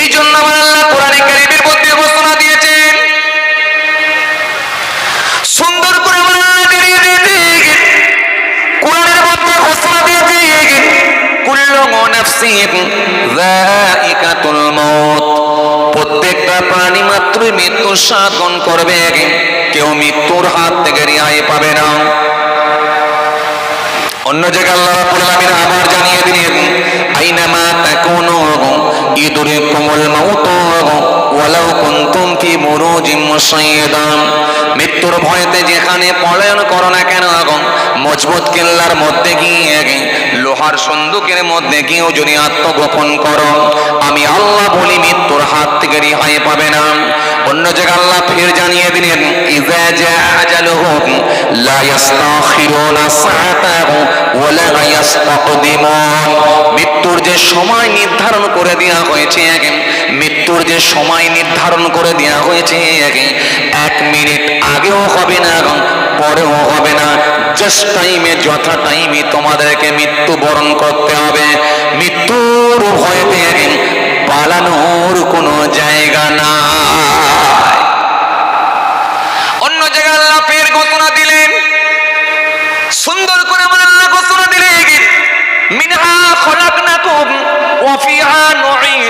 এই জন্য আমার আল্লাহ কোরআনে কারিমের মধ্যে ঘোষণা দিয়েছেন সুন্দর করে আমার আল্লাহ জানিয়ে দিয়েছে, কোরআনের মধ্যে ঘোষণা দিয়েছে প্রত্যেকটা প্রাণী মাত্রই মৃত্যু সাধন করবে, কেউ মৃত্যুর হাত থেকে রেহাই পাবে না। অন্য জায়গায় আল্লাহ আবার জানিয়ে দিলেন, আইনামা তাকুনু ইদরিকুমুল মাউত ওয়ালাউ কুনতুম ফি বুরুজিম মুসাইয়্যাদা মৃত্যুর ভয়তে যেখানে পলায়ন করো না কেন মজবুত কেল্লার মধ্যে গিয়ে লোহার সন্দুকের মধ্যে গিয়েও যদি আত্মগোপন করো, আমি আল্লাহ বলি মৃত্যুর হাত থেকে রেহাই পাবে না। অন্য জায়গায় আল্লাহ ফের জানিয়ে দিলেন ইজা জা আজালুহুম লা ইস্তাখিরুনা সাআতাহু ওয়া লা ইস্তাকদিমুন মৃত্যুর যে সময় নির্ধারণ করে দেওয়া হয়েছে, মৃত্যুর যে সময় নির্ধারণ করে দেওয়া হয়েছে, এক মিনিট আগেও হবে না পরেও হবে না। জাস্ট টাইমে যথা টাইমে তোমাদেরকে মৃত্যু বরণ করতে হবে। মৃত্যুর ভয় পালানোর কোনো জায়গা না অন্য জায়গায় আল্লাহ ফের ঘোষণা দিলেন সুন্দর করে আমার আল্লাহ ঘোষণা দিলেন মিনহা খলাকনাকুম ওয়া ফিহা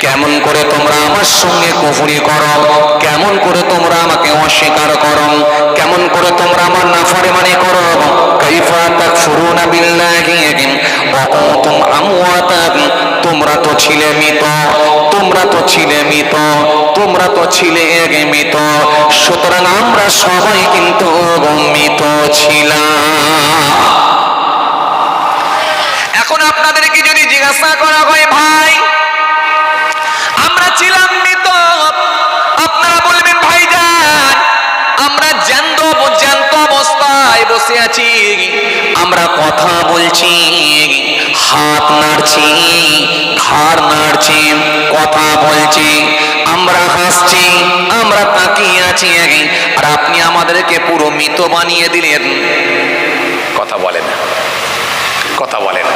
কেমন করে তোমরা আমার সঙ্গে কুফুরি করো? কেমন করে তোমরা আমাকে অস্বীকার করো? কেমন করে তোমরা আমার নাফরমানি করো? কাইফা তাকফুরুনা বিল্লাহি তোমরা তো ছিলে মৃত, তোমরা তো ছিলে মৃত, তোমরা তো ছিলে মৃত সুতরাং আমরা সবাই কিন্তু মৃত ছিলাম। এখন আপনাদেরকে যদি জিজ্ঞাসা করা হয়, ভাই কথা বলছি, হাত নাড়ছি, ঘাড় নাড়ছি, কথা বলছি। আমরা হাসছি, আমরা তাকিয়ে আছি আর আপনি আমাদেরকে পুরো মৃত বানিয়ে দিলেন। কথা বলেন কথা বলেন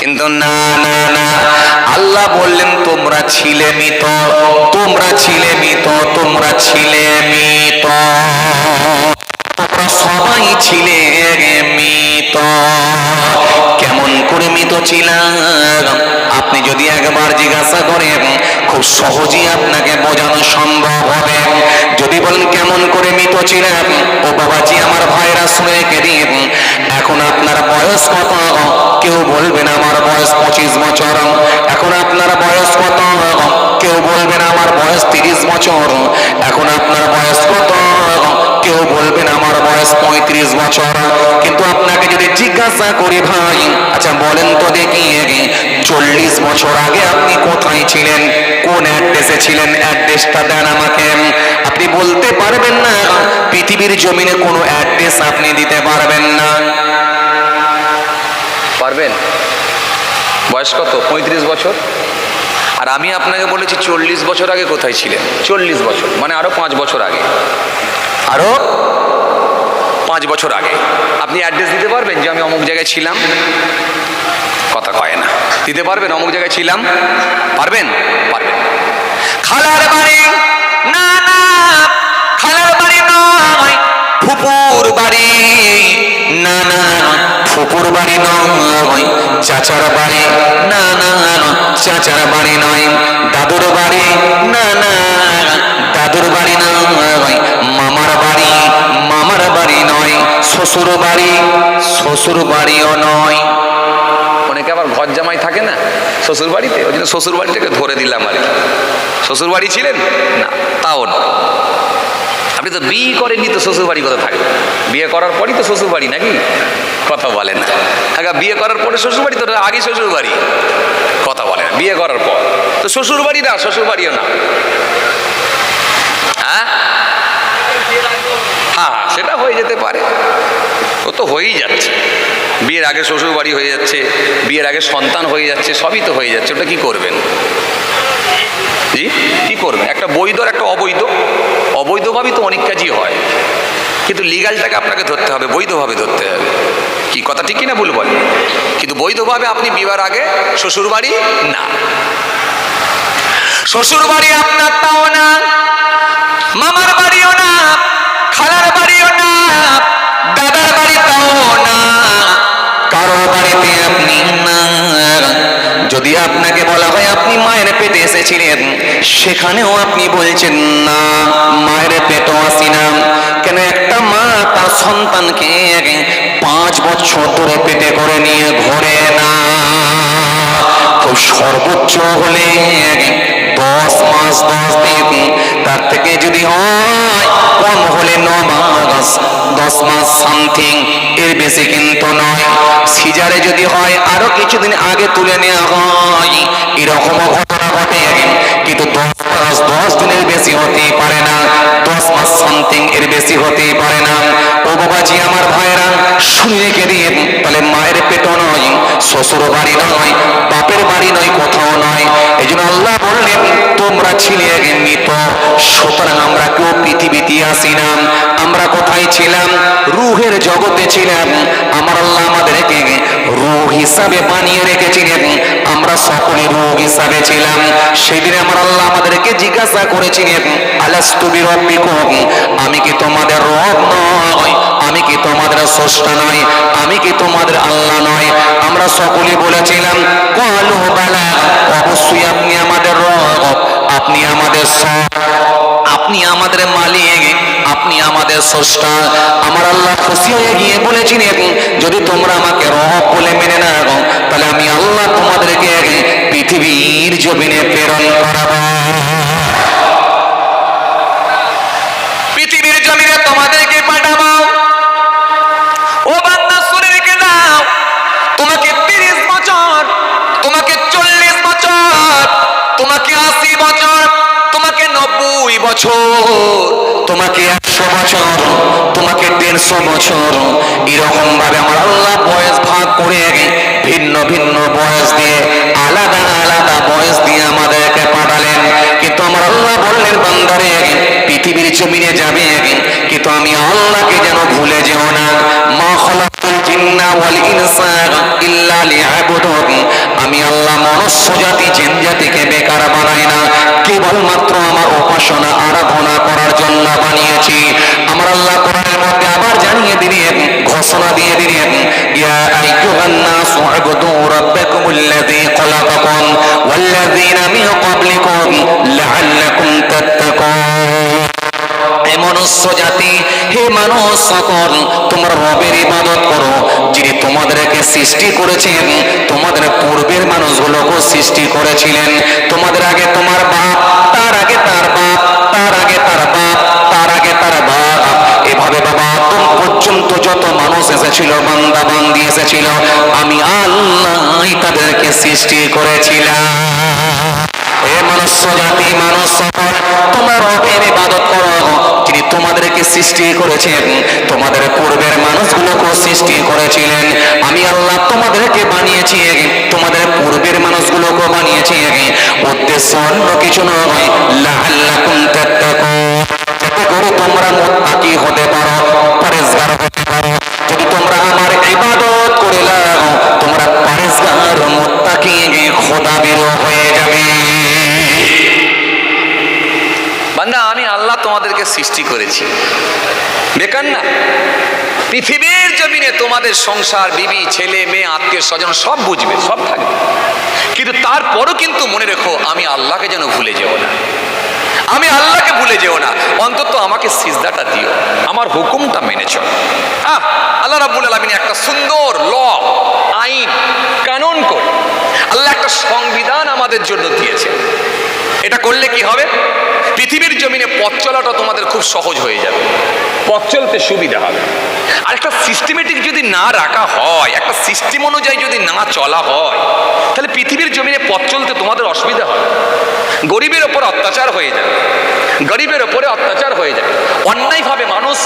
কিন্তু না না না। আল্লাহ বললেন, তোমরা ছিলে মৃত, তোমরা ছিলে মৃত, তোমরা ছিলে মৃত। মৃত। কেমন করে মৃত ছিলাম? আপনি যদি একবার জিজ্ঞাসা করেন, খুব সহজেই আপনাকে বোঝানো সম্ভব হবে। যদি বলেন, কেমন করে মৃত ছিলেন ও বাবাজি, আমার ভাইরা শুনে কে দিন। এখন আপনার বয়স কত? কেউ বলবেন আমার বয়স পঁচিশ বছর। এখন আপনার বয়স কত? কেউ বলবেন আমার বয়স তিরিশ বছর। এখন আপনার বয়স কত? কেউ বলবেন আমার বয়স পঁয়ত্রিশ বছর, কিন্তু আপনাকে যদি জিজ্ঞাসা করি ভাই আচ্ছা বলেন তো দেখি চল্লিশ বছর আগে আপনি কোথায় ছিলেন? কোন অ্যাড্রেসে ছিলেন? অ্যাড্রেসটা দেন আমাকে। আপনি বলতে পারবেন না, পৃথিবীর জমিনে কোনো অ্যাড্রেস আপনি দিতে পারবেন না। পারবেন? বয়স কত? পঁয়ত্রিশ বছর? আর আমি আপনাকে বলেছি চল্লিশ বছর আগে কোথায় ছিলেন? চল্লিশ বছর মানে আরও পাঁচ বছর আগে। আরও পাঁচ বছর আগে। আপনি অ্যাড্রেস দিতে পারবেন যে আমি অমুক জায়গায় ছিলাম? কথা কয় না। দিতে পারবেন? অমুক জায়গায় ছিলাম? পারবেন? পারবেন। খালার বাড়ি না না খালার বাড়ি নয়, ফুপুর বাড়ি না না ফুপুর বাড়ি নয়। চাচার বাড়ি, না না চাচার বাড়ি নয়, দাদুর বাড়ি, না না, দাদুর বাড়ি নয়, মামার বাড়ি মামার বাড়ি নয়, শ্বশুর বাড়ি, শ্বশুর বাড়িও নয়। অনেকে আবার ঘর জামাই থাকে না, শ্বশুর বাড়িতে, ওই জন্য শ্বশুর বাড়িটাকে ধরে দিলাম আর কি। শ্বশুর বাড়ি ছিলেন? না, তাও না আপনি তো বিয়ে করেননি তো শ্বশুর বাড়ি কথা থাকবে? বিয়ে করার পরই তো শ্বশুর বাড়ি নাকি? কথা বলেন। আগা বিয়ে করার পরে শ্বশুর বাড়ি তো আগে শ্বশুর বাড়ি কথা বলেন, বিয়ে করার পর। তো শ্বশুর বাড়ি না শ্বশুর বাড়িও না। হ্যাঁ? হ্যাঁ? হ্যাঁ সেটা হয়ে যেতে পারে। ও তো হয়েই যাচ্ছে। বিয়ের আগে শ্বশুর বাড়ি হয়ে যাচ্ছে, বিয়ের আগে সন্তান হয়ে যাচ্ছে, সবই তো হয়ে যাচ্ছে। ওটা কি করবেন? জি? কি করবেন? একটা বৈধ আর একটা অবৈধ? অবৈধভাবেই তো অনেক কাজই হয়। কিন্তু লিগালটাকে আপনাকে ধরতে হবে, বৈধভাবে ধরতে হবে। কি কথা ঠিক কিনা ভুল কিন্তু বৈধভাবে আপনি বিবাহ আগে শ্বশুর বাড়ি না। শ্বশুর বাড়ি আপনার তাও না, মামার বাড়িও না, খালার বাড়িও না, দাদার বাড়ি তাও না। কারও বাড়িতে আপনি না। যদি আপনাকে বলা হয় আপনি মায়ের পেটে এসেছিলেন সেখানেও আপনি বলছেন, না, মায়ের পেটও আসি না। কেন একটা মা তার সন্তানকে পাঁচ বছর ধরে পেটে করে নিয়ে ঘোরে না। খুব সর্বোচ্চ হলে দশ মাস, দশ দিন তার থেকে যদি হয়, কম হলে ন মাস, দশ মাস সামথিং, এর বেশি কিন্তু নয়। সিজারে যদি হয়, আরও কিছুদিন আগে তুলে নেওয়া হয়। এরকম ঘটনা ঘটে কিন্তু দশ মাস, দশ দিনের বেশি হতেই পারে না। দশ মাস সামথিং এর বেশি হতেই পারে না। ও বাবাজি, আমার ভাইরা শুনে রেখে দিয়ে তাহলে মায়ের পেটও নয় শ্বশুর বাড়ি নয়, বাপের বাড়ি নয়, কোথাও নয়। এই জন্য আল্লাহ বললেন, তোমরা ছিলে মৃত। সুতরাং আমরা কেউ পৃথিবীতে আসি না। আমরা কোথায় ছিলাম? রুহের জগতে ছিলাম। আমার আল্লাহ আমাদেরকে রুহ হিসাবে বানিয়ে রেখেছিলেন। আমরা সকলে রুহ হিসাবে ছিলাম। সেদিন আমার আল্লাহ আমাদেরকে জিজ্ঞাসা করেছিলেন আমি কি তোমাদের রব নয় আমি কি তোমাদের স্রষ্টা নয় আমি কি তোমাদের আল্লাহ নয় আমরা সকলে বলেছিলাম অবশ্যই আপনি আমাদের রব। আপনি আমাদের আপনি আমাদের মালিক, আপনি আমাদের স্রষ্টা। আমার আল্লাহ খুশি হয়ে গিয়ে বলেছিলেন যদি তোমরা আমাকে রব বলে মেনে না তাহলে আমি আল্লাহ তোমাদেরকে পৃথিবীর জমিনে প্রেরণ করাবো। বছর, তোমাকে একশো বছর, তোমাকে দেড়শো বছর। এরকম ভাবে আমার আল্লাহ বয়স ভাগ করে ভিন্ন ভিন্ন বয়স দিয়ে, আলাদা আলাদা বয়স দিয়ে আমাদেরকে পাঠালেন। কিন্তু আমার আল্লাহ বললেন, বান্দারে, পৃথিবীর জমিনে যাবে কিন্তু আমি আল্লাহকে যেন ভুলে যেও না। মা খলাকুল আমি আল্লাহ মনুষ্য জাতি, জিন জাতিকে বেকার বানাই না। কেবলমাত্র আমার উপাসনা, আরাধনা করার জন্য বানিয়েছি সকল তোমরা রবের ইবাদত করো। যিনি তোমাদেরকে সৃষ্টি করেছেন, তোমাদের পূর্বের মানুষগুলোকে সৃষ্টি করেছিলেন। তোমাদের আগে তোমার বাপ, তার আগে তার বাপ, তার আগে তার বাপ, তার আগে তার বাপ। এভাবে বাবা, আদম পর্যন্ত যত মানুষ এসেছিল, বান্দা বান্দি এসেছিল, আমি আল্লাহ তাদেরকে সৃষ্টি করেছিলাম। হে মনুষ্য জাতি মানুষ সকল তোমরা রবের ইবাদত করো। যিনি তোমাদেরকে সৃষ্টি করেছেন, তোমাদের পূর্বের মানুষগুলোকে সৃষ্টি করেছিলেন। আমি আল্লাহ তোমাদেরকে বানিয়েছি, তোমাদের পূর্বের মানুষগুলোকে বানিয়েছি। উদ্দেশ্য অন্য কিছু নয় তোমরা হতে পারো যদি তোমরা আমার ইবাদত তোমরা হয়ে যাবে বান্দা আমি আল্লাহ তোমাদেরকে সৃষ্টি করেছি। বেকার না। পৃথিবীর জমিনে তোমাদের সংসার, বিবি, ছেলে, মেয়ে, আত্মীয় স্বজন সব বুঝবে, সব থাকবে। কিন্তু তারপরও কিন্তু মনে রেখো, আমি আল্লাহকে যেন ভুলে যেও না। আমি আল্লাহকে ভুলে যেও না। অন্তত আমাকে সিজদাটা দিও। আমার হুকুমটা মেনে চলো। আহ, আল্লাহ রাব্বুল আলামিন একটা সুন্দর ল, আইন, কানুন করে আল্লাহ একটা সংবিধান আমাদের জন্য দিয়েছে এটা করলে কি হবে? পৃথিবীর জমিনে পথ চলাটা তোমাদের খুব সহজ হয়ে যাবে। পথ চলতে সুবিধা হবে। আর একটা সিস্টেমেটিক যদি না রাখা হয়, একটা সিস্টেম অনুযায়ী যদি না চলা হয়, তাহলে পৃথিবীর জমিনে পথ চলতে তোমাদের অসুবিধা হবে। গরিবের ওপর অত্যাচার হয়ে যায়। গরিবের ওপরে অত্যাচার হয়ে যায়। অন্যায়ভাবে মানুষ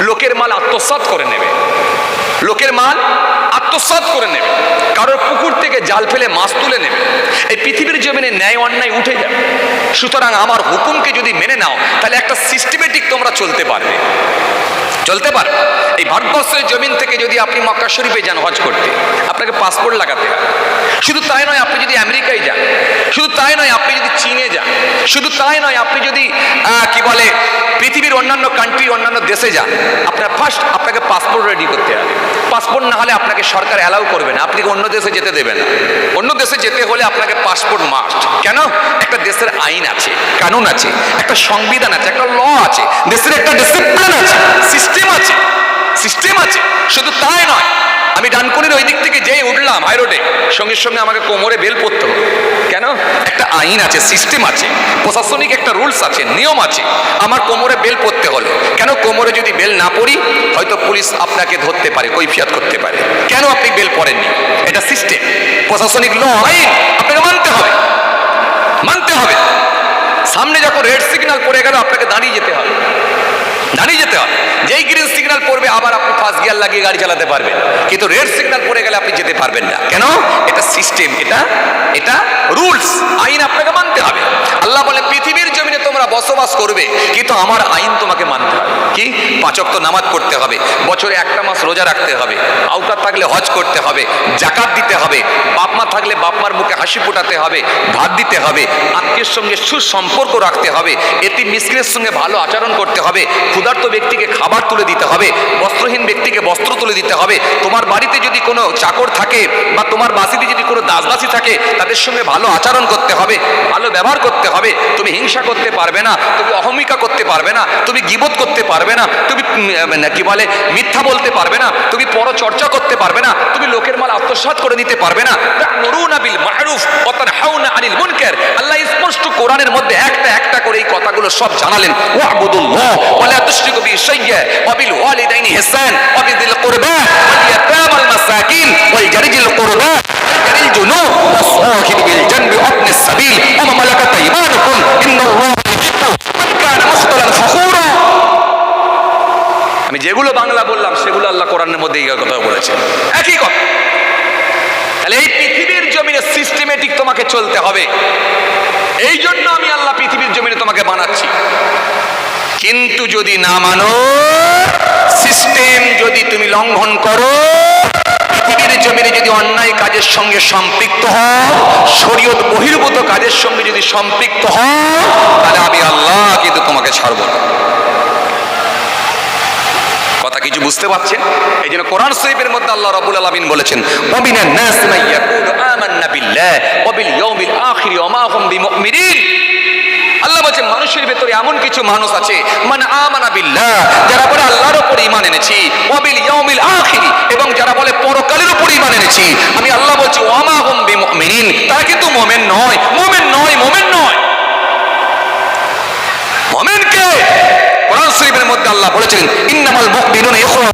লোকের মাল আত্মসাৎ করে নেবে। লোকের মাল আত্মসাৎ করে নেবে। কারোর পুকুর থেকে জাল ফেলে মাছ তুলে নেবে। এই পৃথিবীর জমিনে ন্যায় অন্যায় উঠে যাবে সুতরাং আমার হুকুমকে যদি মেনে নাও, তাহলে একটা সিস্টেমেটিক তোমরা চলতে পারবে। চলতে পারে। এই ভারতবর্ষের জমিন থেকে যদি আপনি মক্কা শরীফে যান হজ করতে, আপনাকে পাসপোর্ট লাগাতে শুধু তাই নয়, আপনি যদি আমেরিকায় যান, শুধু তাই নয়, আপনি যদি চীনে যান, শুধু তাই নয়, আপনি যদি অন্যান্য কান্ট্রি অন্যান্য দেশে যান, আপনার ফার্স্ট আপনাকে পাসপোর্ট রেডি করতে হবে। পাসপোর্ট না হলে আপনাকে সরকার অ্যালাউ করবে না। আপনি অন্য দেশে যেতে দেবে না? অন্য দেশে যেতে হলে আপনাকে পাসপোর্ট মাস্ট কেন? একটা দেশের আইন আছে, কানুন আছে, একটা সংবিধান আছে, একটা ল আছে, দেশের একটা ডিসিপ্লিন আছে সিস্টেম আছে। সিস্টেম আছে, শুধু তাই নয়, আমি ডানকুনির ওই দিক থেকে যেই উঠলাম হাইরোডে সঙ্গে সঙ্গে আমাকে কোমরে বেল পড়তে হবে। কেন? একটা আইন আছে, সিস্টেম আছে, প্রশাসনিক একটা রুলস আছে, নিয়ম আছে, আমার কোমরে বেল পড়তে হলো। কেন কোমরে যদি বেল না পড়ি হয়তো পুলিশ আপনাকে ধরতে পারে, কৈফিয়াত করতে পারে। কেন আপনি বেল পড়েননি এটা সিস্টেম, প্রশাসনিক ল, আইন, আপনাকে মানতে হবে। মানতে হবে। সামনে যখন রেড সিগন্যাল পড়ে গেল, আপনাকে দাঁড়িয়ে যেতে হবে। দাঁড়িয়ে যেতে হবে। যেই গ্রিন সিগন্যাল পড়বে, আবার আপনি ফার্স্ট গিয়ার লাগিয়ে গাড়ি চালাতে পারবেন। কিন্তু রেড সিগন্যাল পড়ে গেলে আপনি যেতে পারবেন না। কেন? এটা সিস্টেম এটা এটা রুলস আইন আপনাকে মানতে হবে। আল্লাহ বলে, পৃথিবীর জমিনে তোমরা বসবাস করবে, কিন্তু আমার আইন তোমাকে মানতে হবে। কি? পাঁচক তো নামাজ পড়তে হবে, বছরে একটা মাস রোজা রাখতে হবে আউকার থাকলে হজ করতে হবে, জাকাত দিতে হবে, বাপ মা থাকলে বাপ মার মুখে হাসি ফোটাতে হবে, ভাত দিতে হবে, আত্মীয়ের সঙ্গে সুসম্পর্ক রাখতে হবে এটি মিসকিনের সঙ্গে ভালো আচরণ করতে হবে ক্ষুধার্ত ব্যক্তিকে খাবার তুলে দিতে হবে, বস্ত্রহীন ব্যক্তিকে বস্ত্র তুলে দিতে হবে, তোমার বাড়িতে যদি কোনো চাকর থাকে বা তোমার বাসিতে যদি কোনো দাসদাসী থাকে, তাদের সঙ্গে ভালো আচরণ করতে হবে, ভালো ব্যবহার করতে হবে, তুমি হিংসা করতে পারবে না, তুমি অহমিকা করতে পারবে না, তুমি গিবত করতে পারবে না, তুমি মানে কি বলে, মিথ্যা বলতে পারবে না, তুমি পর চর্চা করতে পারবে না, তুমি লোকের মাল আত্মসাৎ করে নিতে পারবে না। তানহাউনা আনিল আল্লাহ স্পষ্ট কোরআনের মধ্যে একটা একটা করে এই কথাগুলো সব জানালেন। ওয়াবুদুল্লাহ বিল ওয়ালিদাইনি বিযিল কুরবা ওয়াল ইয়াতামাল মাসাকিন ওয়াল জারিজিল কুরবা জারিল জুনুব ওয়াস সাহিব বিল জানবি ওয়াবনিস সাবিল ওয়া মা মালাকাত আইমানুকুম ইন্নাল্লাহা ইউহিব্বু মান কানা মুখতালান ফখুরা আমি যেগুলো বাংলা বললাম, সেগুলো আল্লাহ কোরআনের মধ্যে এই কথা বলেছেন। একই কথা। তাহলে এই পৃথিবীর জমিনে সিস্টেমেটিক তোমাকে চলতে হবে। এই জন্য আমি আল্লাহ পৃথিবীর জমিনে তোমাকে বানাচ্ছি। কিন্তু যদি না মানো সিস্টেম যদি তুমি লঙ্ঘন করো, পৃথিবীর জমিনে যদি অন্যায় কাজের সঙ্গে সম্পৃক্ত হও, শরীয়ত বহির্ভূত কাজের সঙ্গে যদি সম্পৃক্ত হও, তাহলে আমি আল্লাহ কিন্তু তোমাকে ছাড়ব না। কথা কিছু বুঝতে পারছেন? এই জন্য কোরআন শরীফের মধ্যে আল্লাহ রাব্বুল আলামিন বলেছেন ওয়ামিনান নাস মান ইয়াকুলু আমান্না বিল্লাহ ওয়া বিল ইয়াউমিল আখির ওয়া মা বিমুমিনিন। আল্লাহ বলছে, মানুষের ভেতরে এমন কিছু মানুষ আছে মানে আমানা বিল্লাহ, যারা বলে আল্লাহর উপর ঈমান এনেছি ওয়া বিল ইয়াউমিল আখির, এবং যারা বলে পরকালের উপর ঈমান এনেছি। আমি আল্লাহ বলছি ওয়া মা হুম বিমুমিনিন, তারা কিন্তু মুমিন নয় মুমিন নয় মুমিন নয়। মুমিনকে কোরআন শরীফের মধ্যে আল্লাহ বলেছেন ইন্নামাল মুমিনুনা ইখওয়া।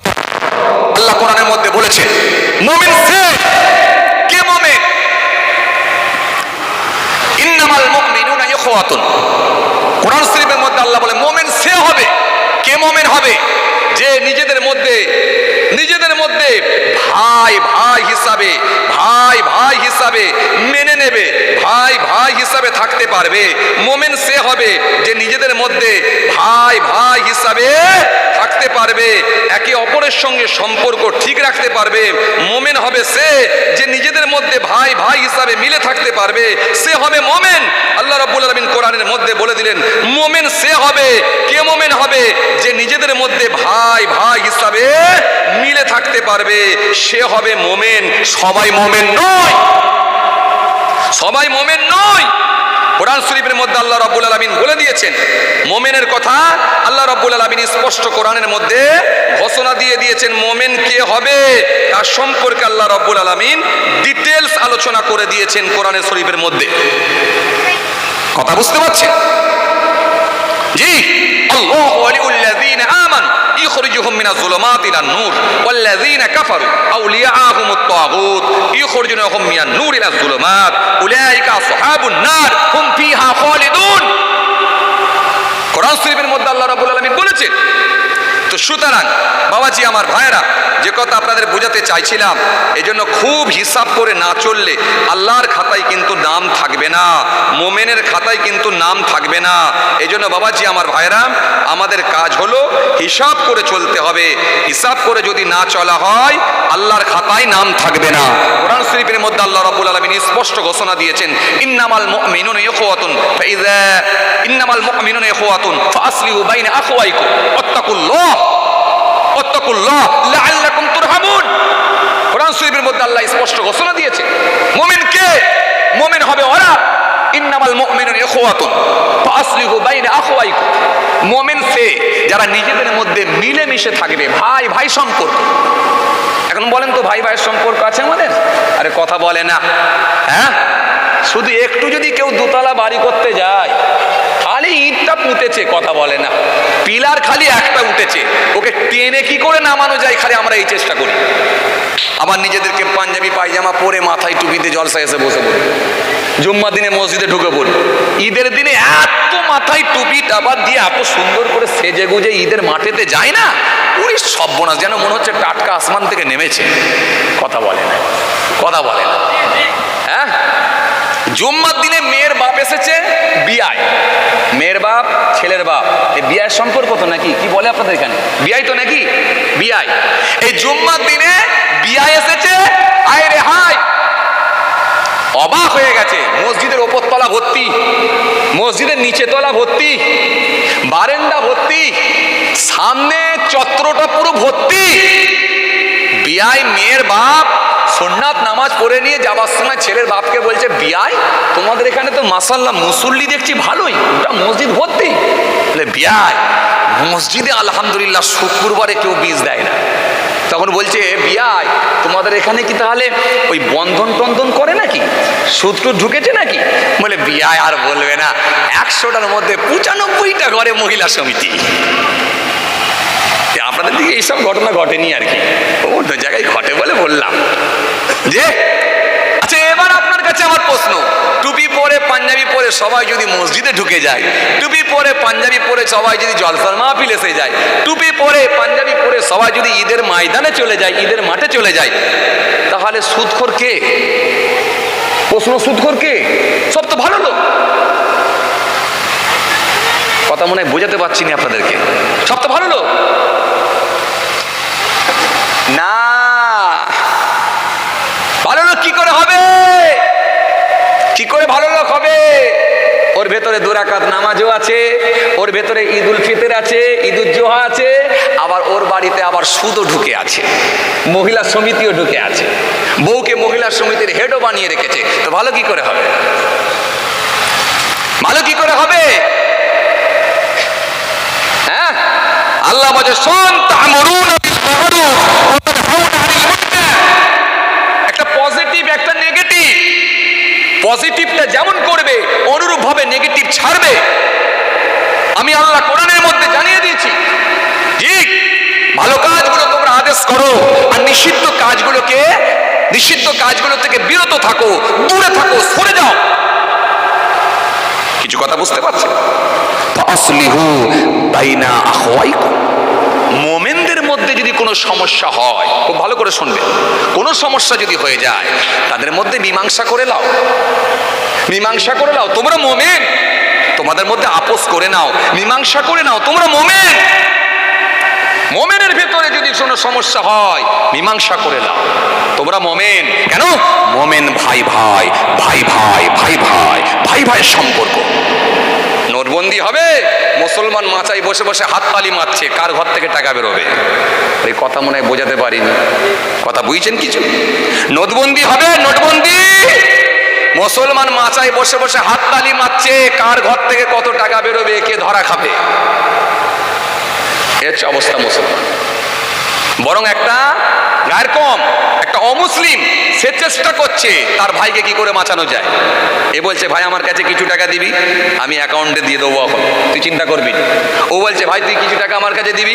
আল্লাহ কোরআনের মধ্যে বলেছেন মুমিন সে কে মুমিন ইন্নামাল মুমিনুনা ইখওয়াতুন কোরআন শরীফের মধ্যে আল্লাহ বলে মোমেন সে হবে। কে মোমেন হবে? যে নিজেদের মধ্যে নিজেদের মধ্যে ভাই ভাই হিসাবে, ভাই ভাই হিসাবে মেনে নেবে, ভাই ভাই হিসাবে থাকতে পারবে। মোমেন সে হবে যে নিজেদের মধ্যে ভাই ভাই হিসাবে থাকতে পারবে, একে অপরের সঙ্গে সম্পর্ক ঠিক রাখতে পারবে। মোমেন হবে সে যে নিজেদের মধ্যে ভাই ভাই হিসাবে মিলে থাকতে পারবে। সে হবে মোমেন। আল্লাহ রাব্বুল আলামিন কোরআনের মধ্যে বলে দিলেন, মোমেন সে হবে, কে মোমেন হবে যে নিজেদের মধ্যে ভাই ভাই হিসাবে মিলে থাকতে পারবে, সে হবে মোমেন। সবাই মোমেন নয়। সবাই মোমেন নয়। কোরআন শরীফের মধ্যে আল্লাহ রাব্বুল আলামিন বলে দিয়েছেন, মোমেনের কথা আল্লাহ রাব্বুল আলামিন স্পষ্ট কোরআনের মধ্যে ঘোষণা দিয়ে দিয়েছেন, মোমেন কে হবে? তার সম্পর্কে আল্লাহ রাব্বুল আলামিন ডিটেলস আলোচনা করে দিয়েছেন কোরআনের শরীফের মধ্যে। কথা বুঝতে পারছেন? জি। আল্লাহ ওয়ালিউল্লাযীনা আমানু। নাখরিজুহুম মিনাজ যুলুমাত ইলান নূর, ওয়াল্লাযীনা কাফারু আউলিয়াহুমুত তাগুত ইখরিজুনহুম মিনান নূর ইলাজ যুলুমাত উলাইকা আসহাবুন নার, হুম ফিহা খালিদুন। কোরআন শরীফের মধ্যে আল্লাহ রাব্বুল আলামিন বলেছেন তো সুতরাং, বাবাজি আমার ভাইয়েরা, যে কথা আপনাদের বোঝাতে চাইছিলাম এই জন্য খুব হিসাব করে না চললে আল্লাহর খাতায় কিন্তু নাম থাকবে না, মোমেনের খাতায় কিন্তু নাম থাকবে না। এই জন্য বাবাজি আমার ভাইয়েরা, আমাদের কাজ হলো হিসাব করে চলতে হবে। হিসাব করে যদি না চলা হয়, আল্লাহর খাতায় নাম থাকবে না। কোরআন শরীফের মধ্যে আল্লাহ রাব্বুল আলামিন স্পষ্ট ঘোষণা দিয়েছেন, ইন্নামাল মুমিনুনা ইখওয়াতুন ফাইযা, ইন্নামাল মুমিনুনা ইখওয়াতুন ফাসলিহু বাইনা আখওয়াইকুম, ওয়াত্তাকুল্লাহ। ওয়াত্তাকুল্লাহ লাআল্লাকুম তুরহামুন। কোরআন শরীফের মধ্যে আল্লাহ স্পষ্ট ঘোষণা দিয়েছে, মুমিন কে? মুমিন হবে ওরা। ইন্নামাল মুমিনুন ইখওয়াতুন ফাসলিহু বাইনা আখওয়াইকুম। মুমিন সে যারা নিজেদের মধ্যে মিলেমিশে থাকবে, ভাই ভাই সম্পর্ক। এখন বলেন তো ভাই ভাইয়ের সম্পর্ক আছে আমাদের? আরে কথা বলে না। হ্যাঁ? শুধু একটু যদি কেউ দোতলা বাড়ি করতে যায় খালি ইটটা পুঁতেছে, কথা বলে না। পিলার খালি একটা উঠেছে। ওকে টেনে কি করে নামানো যায় খালি আমরা এই চেষ্টা করি। আবার নিজেদেরকে পাঞ্জাবি, পায়জামা পরে মাথায় টুপিতে জলসা এসে বসে পড়ি। জুম্মা দিনে মসজিদে ঢুকে পড়ি। ঈদের দিনে এত মাথায় টুপি, টাবার দিয়ে এত সুন্দর করে সেজে গুজে ঈদের মাঠেতে যায় না? ওই সর্বনাশ, যেন মনে হচ্ছে টাটকা আসমান থেকে নেমেছে। কথা বলে না, কথা বলে না। জুম্মার দিনে মেয়ের বাপ এসেছে বিয়ায় মেয়ের বাপ, ছেলের বাপ। এই বিয়ার সম্পর্ক তো নাকি? কি বলে আপনাদের এখানে? বিয়াই তো নাকি? বিয়াই এই জুম্মার দিনে বিয়ায় এসেছে, আয় রে হাই অবাক হয়ে গেছে, মসজিদের ওপর তলা ভর্তি, মসজিদের নিচে তলা ভর্তি, বারেন্দা ভর্তি, সামনে চত্রটা পুরো ভর্তি। বিয়াই মেয়ের বাপ সোননাথ নামাজ পড়ে নিয়ে যাবার সময় ছেলের বাপকে বলছে, বিয়াই, তোমাদের এখানে তো মাসাল্লাহ মুসল্লি দেখছি ভালোই, ওটা মসজিদ ভর্তি। বলে, বিয়াই, মসজিদে আলহামদুলিল্লাহ শুক্রবারে কেউ বীজ দেয় না। তখন বলছে, বিয়াই, তোমাদের এখানে কি তাহলে ওই বন্ধন টন্ধন করে নাকি? সুদ টুদ ঢুকেছে নাকি? বলে, বিয়াই আর বলবে না, একশোটার মধ্যে পঁচানব্বইটা ঘরে মহিলা সমিতি। আপনাদের দিকে এইসব ঘটনা ঘটেনি আর কি। অন্য জায়গায় ঘটে বলে বললাম। যে আচ্ছা এবার আপনার কাছে আমার প্রশ্ন। টুপি পরে, পাঞ্জাবি পরে সবাই যদি মসজিদে ঢুকে যায়, টুপি পরে, পাঞ্জাবি পরে সবাই যদি জলসার মাহফিল এসে যায়, টুপি পরে, পাঞ্জাবি পরে সবাই যদি ঈদের ময়দানে চলে যায়, ঈদের মাঠে চলে যায়, তাহলে সুদখোর কে? প্রশ্ন, সুদখোর কে? সব তো ভালো লোক। কথা মনে হয় বোঝাতে পারছি না আপনাদেরকে। সব তো ভালো লোক। না। ভালো লোক কি করে হবে? কি করে ভালো লোক হবে? ওর ভেতরে দুরাকাত নামাজও আছে, ওর ভেতরে ঈদ উল ফিতর আছে ঈদ উজ্জোহা আছে, আবার ওর বাড়িতে আবার সুদও ঢুকে আছে, মহিলা সমিতিও ঢুকে আছে, বউকে মহিলা সমিতির হেডও বানিয়ে রেখেছে, তো ভালো কি করে হবে? ভালো কি করে হবে? হ্যাঁ? আল্লাহ বলছে শোন তামরুন একটা পজিটিভ একটা নেগেটিভ পজিটিভটা যেমন করবে অনুরূপ ভাবে নেগেটিভ ছাড়বে। আমি আল্লাহ কোরআনের মধ্যে জানিয়ে দিয়েছি, ঠিক, ভালো কাজগুলো তোমরা আদেশ করো, আর নিষিদ্ধ কাজগুলোকে, নিষিদ্ধ কাজগুলো থেকে বিরত থাকো, দূরে থাকো, সরে যাও। কিছু কথা বুঝতে আখওয়াইকুম মোমেনদের মধ্যে যদি কোনো সমস্যা হয়, খুব ভালো করে শুনবে। কোনো সমস্যা যদি হয়ে যায়, তাদের মধ্যে মীমাংসা করে নাও। মীমাংসা করে নাও, তোমরা মোমেন। তোমাদের মধ্যে আপোষ করে নাও, মীমাংসা করে নাও, তোমরা মোমেন। মোমেনের ভেতরে যদি কোনো সমস্যা হয়, মীমাংসা করে নাও। তোমরা মোমেন। কেন? মোমেন ভাই ভাই ভাই ভাই ভাই ভাই ভাই ভাইয়ের সম্পর্ক। নোটবন্দি হবে, মুসলমান মাচাই বসে বসে হাত তালি মারছে, কার ঘর থেকে টাকা বেরোবে? এই কথা মনে হয় বোঝাতে পারিনি। কথা বুঝছেন কিছু? নোটবন্দি হবে, নোটবন্দি! মুসলমান মাচাই বসে বসে হাত তালি মারছে, কার ঘর থেকে কত টাকা বেরোবে, কে ধরা খাবে? এ হচ্ছে অবস্থা মুসলমান। বরং একটা গায়ের কম একটা অমুসলিম সে চেষ্টা করছে, তার ভাইকে কি করে বাঁচানো যায়? এ বলছে, ভাই, আমার কাছে কিছু টাকা দিবি, আমি অ্যাকাউন্টে দিয়ে দেবো এখন। তুই চিন্তা করবি ও বলছে, ভাই, তুই কিছু টাকা আমার কাছে দিবি?